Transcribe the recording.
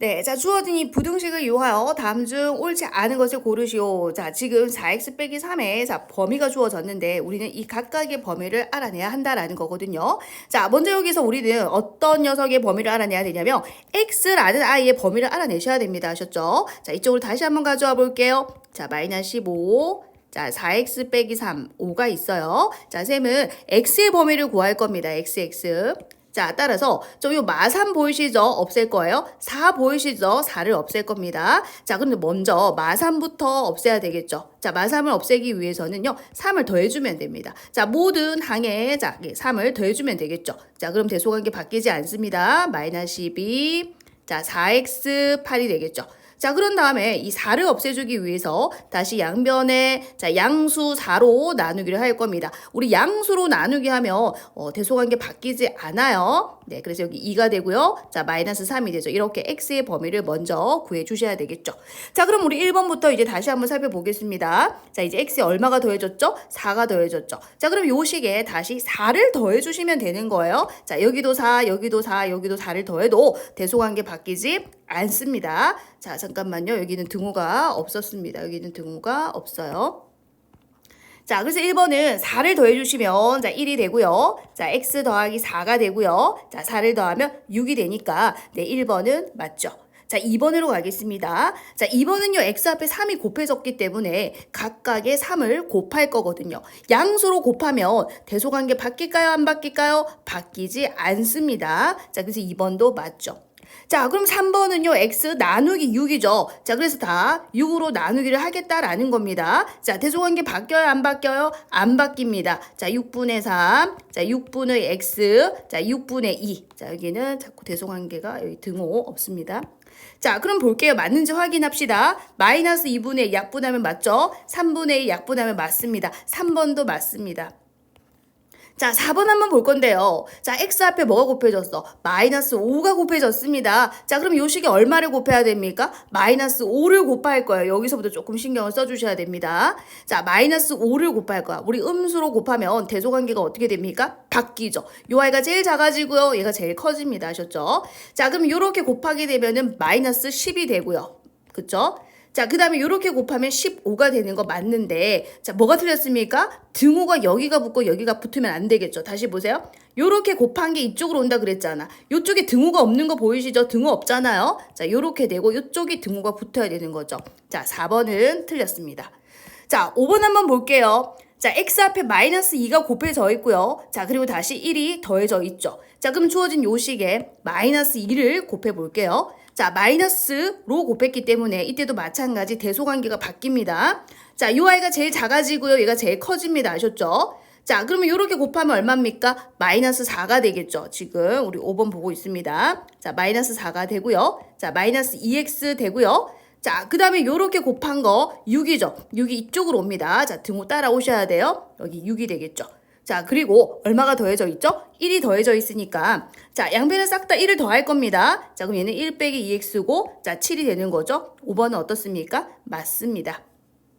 네, 자, 주어진 이 부등식을 이용하여 다음 중 옳지 않은 것을 고르시오. 자, 지금 4x 빼기 3에 자, 범위가 주어졌는데 우리는 이 각각의 범위를 알아내야 한다라는 거거든요. 자, 먼저 여기서 우리는 어떤 녀석의 범위를 알아내야 되냐면 x라는 아이의 범위를 알아내셔야 됩니다. 아셨죠? 자, 이쪽으로 다시 한번 가져와 볼게요. 자, 마이너스 15. 자, 4x 빼기 3, 5가 있어요. 자, 셈은 x의 범위를 구할 겁니다. xx. 자, 따라서 저 요 마3 보이시죠? 없앨 거예요. 4 보이시죠? 4를 없앨 겁니다. 자, 근데 먼저 마3부터 없애야 되겠죠. 자, 마3을 없애기 위해서는요. 3을 더해주면 됩니다. 자, 모든 항에 자, 3을 더해주면 되겠죠. 자, 그럼 대소관계 바뀌지 않습니다. 마이너스 12. 자, 4x 8이 되겠죠. 자, 그런 다음에 이 4를 없애주기 위해서 다시 양변에 자, 양수 4로 나누기를 할 겁니다. 우리 양수로 나누기 하면 어, 대소관계 바뀌지 않아요. 네, 그래서 여기 2가 되고요. 자, 마이너스 3이 되죠. 이렇게 x의 범위를 먼저 구해 주셔야 되겠죠. 자, 그럼 우리 1번부터 이제 다시 한번 살펴보겠습니다. 자, 이제 x에 얼마가 더해졌죠? 4가 더해졌죠. 자, 그럼 요 식에 다시 4를 더해 주시면 되는 거예요. 자, 여기도 4, 여기도 4, 여기도 4를 더해도 대소관계 바뀌 지 않습니다. 자, 잠깐만요. 여기는 등호가 없었습니다. 여기는 등호가 없어요. 자, 그래서 1번은 4를 더해주시면, 자, 1이 되고요. 자, x 더하기 4가 되고요. 자, 4를 더하면 6이 되니까, 네, 1번은 맞죠. 자, 2번으로 가겠습니다. 자, 2번은요, x 앞에 3이 곱해졌기 때문에 각각의 3을 곱할 거거든요. 양수로 곱하면 대소관계 바뀔까요? 안 바뀔까요? 바뀌지 않습니다. 자, 그래서 2번도 맞죠. 자, 그럼 3번은요, x 나누기 6이죠. 자, 그래서 다 6으로 나누기를 하겠다라는 겁니다. 자, 대소관계 바뀌어요? 안 바뀌어요? 안 바뀝니다. 자, 6분의 3. 자, 6분의 x. 자, 6분의 2. 자, 여기는 자꾸 대소관계가 여기 등호 없습니다. 자, 그럼 볼게요. 맞는지 확인합시다. 마이너스 2분의 2 약분하면 맞죠? 3분의 2 약분하면 맞습니다. 3번도 맞습니다. 자, 4번 한번 볼 건데요. 자, x 앞에 뭐가 곱해졌어? 마이너스 5가 곱해졌습니다. 자, 그럼 요 식에 얼마를 곱해야 됩니까? 마이너스 5를 곱할 거예요. 여기서부터 조금 신경을 써주셔야 됩니다. 자, 마이너스 5를 곱할 거야. 우리 음수로 곱하면 대소관계가 어떻게 됩니까? 바뀌죠. 요 아이가 제일 작아지고요. 얘가 제일 커집니다. 아셨죠? 자, 그럼 요렇게 곱하게 되면은 마이너스 10이 되고요. 그쵸? 자, 그 다음에 이렇게 곱하면 15가 되는 거 맞는데, 자, 뭐가 틀렸습니까? 등호가 여기가 붙고 여기가 붙으면 안 되겠죠. 다시 보세요. 요렇게 곱한 게 이쪽으로 온다 그랬잖아. 요쪽에 등호가 없는 거 보이시죠? 등호 없잖아요. 자, 요렇게 되고 요쪽에 등호가 붙어야 되는 거죠. 자, 4번은 틀렸습니다. 자, 5번 한번 볼게요. 자, x 앞에 마이너스 2가 곱해져 있고요. 자, 그리고 다시 1이 더해져 있죠. 자, 그럼 주어진 요 식에 마이너스 2를 곱해 볼게요. 자, 마이너스로 곱했기 때문에 이때도 마찬가지 대소관계가 바뀝니다. 자, 요 아이가 제일 작아지고요. 얘가 제일 커집니다. 아셨죠? 자, 그러면 이렇게 곱하면 얼마입니까? 마이너스 4가 되겠죠. 지금 우리 5번 보고 있습니다. 자, 마이너스 4가 되고요. 자, 마이너스 2x 되고요. 자, 그 다음에 요렇게 곱한 거 6이죠. 6이 이쪽으로 옵니다. 자, 등호 따라오셔야 돼요. 여기 6이 되겠죠. 자, 그리고 얼마가 더해져 있죠? 1이 더해져 있으니까 자, 양변에 싹 다 1을 더할 겁니다. 자, 그럼 얘는 1 빼기 2x고 자, 7이 되는 거죠. 5번은 어떻습니까? 맞습니다.